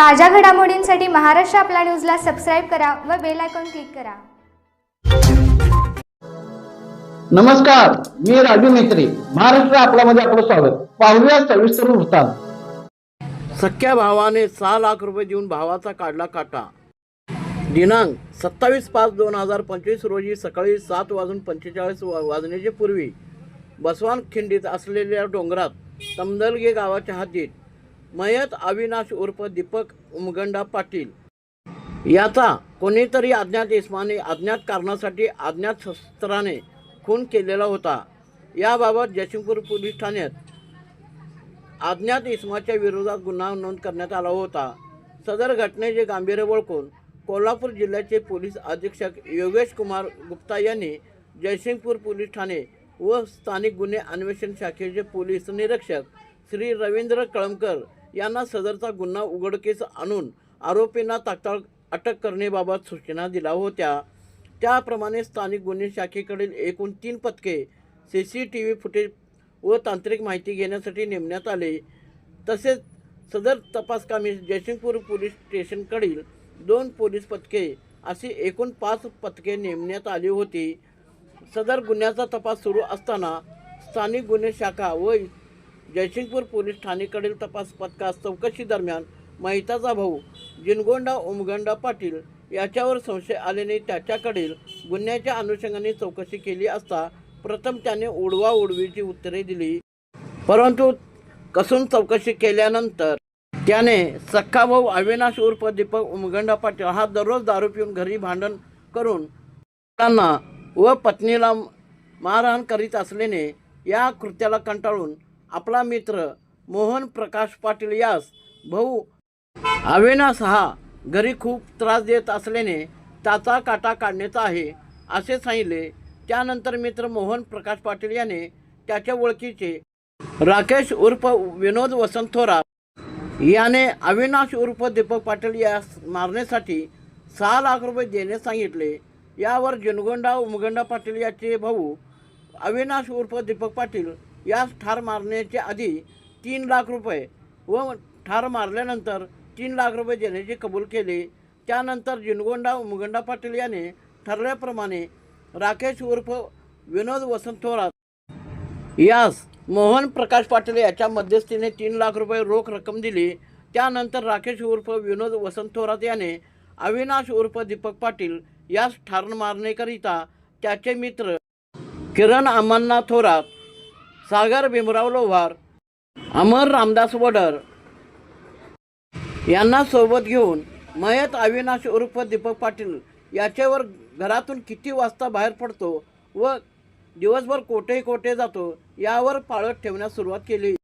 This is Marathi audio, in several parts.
ताज्या घडामोडींसाठी महाराष्ट्र आपला न्यूजला सबस्क्राईब करा व बेल आयकॉन क्लिक करा. नमस्कार मी राजू मेत्री महाराष्ट्र आपल्यामध्ये आपलं स्वागत. पाहूया सविस्तर वृत्तांत. सख्या भावाने सहा लाख रुपये देऊन भावाचा काढला काटा. दिनांक सत्तावीस पाच दोन हजार पंचवीस रोजी सकाळी सात वाजून पंचेचाळीस वाजण्याच्या पूर्वी बसवान खिंडीत असलेल्या डोंगरात तमदलगे गावाच्या हद्दीत मयत अविनाश उर्फ दीपक उमगंडा पाटील. याचा कोणीतरी अज्ञात इस्माने अज्ञात कारणासाठी अज्ञात शस्त्राने खून केलेला होता. याबाबत जयसिंगपूर पोलीस ठाण्यात अज्ञात इस्माच्या विरोधात गुन्हा नोंद करण्यात आला होता. सदर घटनेचे गांभीर्य ओळखून कोल्हापूर जिल्ह्याचे पोलीस अधीक्षक योगेश कुमार गुप्ता यांनी जयसिंगपूर पोलीस ठाणे व स्थानिक गुन्हे अन्वेषण शाखेचे पोलीस निरीक्षक श्री रवींद्र कळमकर यांना सदरचा गुन्हा उघडकीस आणून आरोपींना तात्काळ अटक करण्याबाबत सूचना दिल्या होत्या. त्याप्रमाणे स्थानिक गुन्हे शाखेकडील एकूण तीन पथके C C T V footage व तांत्रिक माहिती घेण्यासाठी नेमण्यात आले. तसेच सदर तपासकामी जयसिंगपूर पोलीस स्टेशनकडील दोन पोलीस पथके अशी एकूण पाच पथके नेमण्यात आली होती. सदर गुन्ह्याचा तपास सुरू असताना स्थानिक गुन्हे शाखा व जयसिंगपूर पोलीस ठाणेकडील तपास पथकास चौकशीदरम्यान महिताचा भाऊ जिनगोंडा उमगंडा पाटील याच्यावर संशय आल्याने त्याच्याकडील गुन्ह्याच्या अनुषंगाने चौकशी केली असता प्रथम त्याने उडवा उडवीची उत्तरे दिली. परंतु कसून चौकशी केल्यानंतर त्याने सख्खा भाऊ अविनाश उर्फ दीपक उमगंडा पाटील हा दररोज दारू पिऊन घरी भांडण करून त्यांना व पत्नीला मारहाण करीत असल्याने या कृत्याला कंटाळून आपला मित्र मोहन प्रकाश पाटील यास भाऊ अविनाश हा घरी खूप त्रास देत असल्याने त्याचा काटा काढण्याचा आहे असे सांगितले. त्यानंतर मित्र मोहन प्रकाश पाटील याने त्याच्या ओळखीचे राकेश उर्फ विनोद वसंत थोरात याने अविनाश उर्फ दीपक पाटील यास मारण्यासाठी सहा लाख रुपये देण्यास सांगितले. यावर जनगोंडा उमगंडा पाटील याचे भाऊ अविनाश उर्फ दीपक पाटील यास ठार मारण्याच्या आधी तीन लाख रुपये व ठार मारल्यानंतर तीन लाख रुपये देण्याचे कबूल केले. त्यानंतर जिनगोंडा मुगंडा पाटील याने ठरल्याप्रमाणे राकेश उर्फ विनोद वसंत थोरात यास मोहन प्रकाश पाटील याच्या मध्यस्थीने तीन लाख रुपये रोख रक्कम दिली. त्यानंतर राकेश उर्फ विनोद वसंत थोरात याने अविनाश उर्फ दीपक पाटील यास ठार मारण्याकरिता त्याचे मित्र किरण अमरनाथ थोरात सागर भीमराव लोव्हार अमर रामदास वडर यांना सोबत घेऊन मयत अविनाश उर्फ दीपक पाटील याच्यावर घरातून किती वाजता बाहेर पडतो व दिवसभर कोठेही कोठे जातो यावर पाळत ठेवण्यास सुरुवात केली.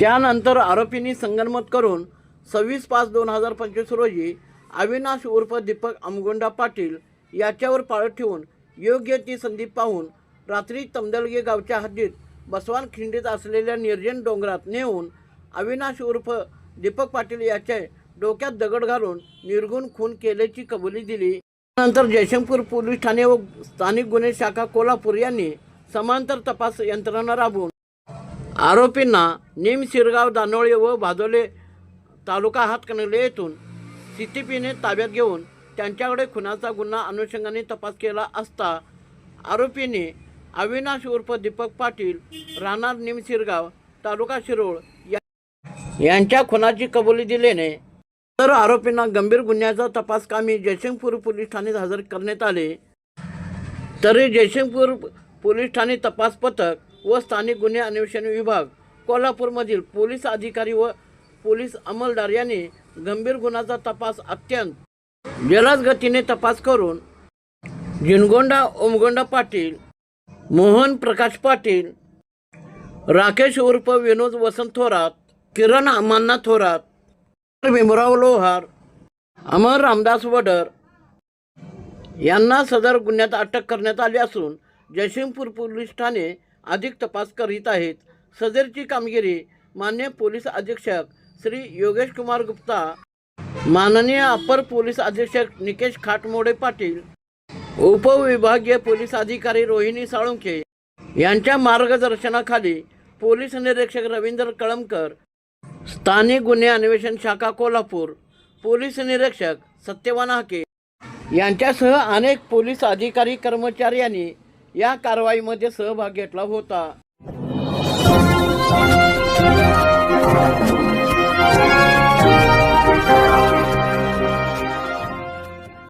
त्यानंतर आरोपींनी संगनमत करून सव्वीस पाच दोन हजार पंचवीस रोजी अविनाश उर्फ दीपक अमगोंडा पाटील याच्यावर पाळत ठेवून योग्य ती संधी पाहून रात्री तमदलगे गावच्या हद्दीत बसवान खिंडीत असलेल्या निर्जन डोंगरात नेऊन अविनाश उर्फ दीपक पाटील याच्या डोक्यात दगड घालून निर्गुण खून केल्याची कबुली दिली. त्यानंतर जयशंपूर पोलीस ठाणे व स्थानिक गुन्हे शाखा कोल्हापूर यांनी समांतर तपास यंत्रणा राबवून आरोपींना निम शिरगाव दानोळे व भादोले तालुका हातकणले येथून सीटीपीने ताब्यात घेऊन त्यांच्याकडे खुनाचा गुन्हा अनुषंगाने तपास केला असता आरोपींनी अविनाश उर्फ दीपक पाटील राहणार निमशिरगाव तालुका शिरोळ या यांच्या खुनाची कबुली दिल्याने तर आरोपींना गंभीर गुन्ह्याचा तपास कामी जयसिंगपूर पोलीस ठाण्यात हजर करण्यात आले. तरी जयसिंगपूर पोलीस ठाणे तपास पथक व स्थानिक गुन्हे अन्वेषण विभाग कोल्हापूरमधील पोलीस अधिकारी व पोलीस अंमलदार यांनी गंभीर गुन्ह्याचा तपास अत्यंत जलद गतीने तपास करून जिनगोंडा ओमगोंडा पाटील मोहन प्रकाश पाटील राकेश उर्फ विनोद वसंत थोरात किरण अमान्ना थोरात भीमराव लोहार अमर रामदास वडर यांना सदर गुन्ह्यात अटक करण्यात आली असून जयसिंगपूर पोलीस ठाणे अधिक तपास करीत आहेत. सदरची कामगिरी मान्य पोलीस अधीक्षक श्री योगेश कुमार गुप्ता माननीय अपर पोलीस अधीक्षक निकेश खाटमोडे पाटील उपविभागीय पोलीस अधिकारी रोहिणी साळुंखे यांच्या मार्गदर्शनाखाली पोलीस निरीक्षक रवींद्र कळमकर स्थानिक गुन्हे अन्वेषण शाखा कोल्हापूर पोलीस निरीक्षक सत्यवान हाके यांच्यासह अनेक पोलीस अधिकारी कर्मचारी यांनी या कारवाईमध्ये सहभाग घेतला होता.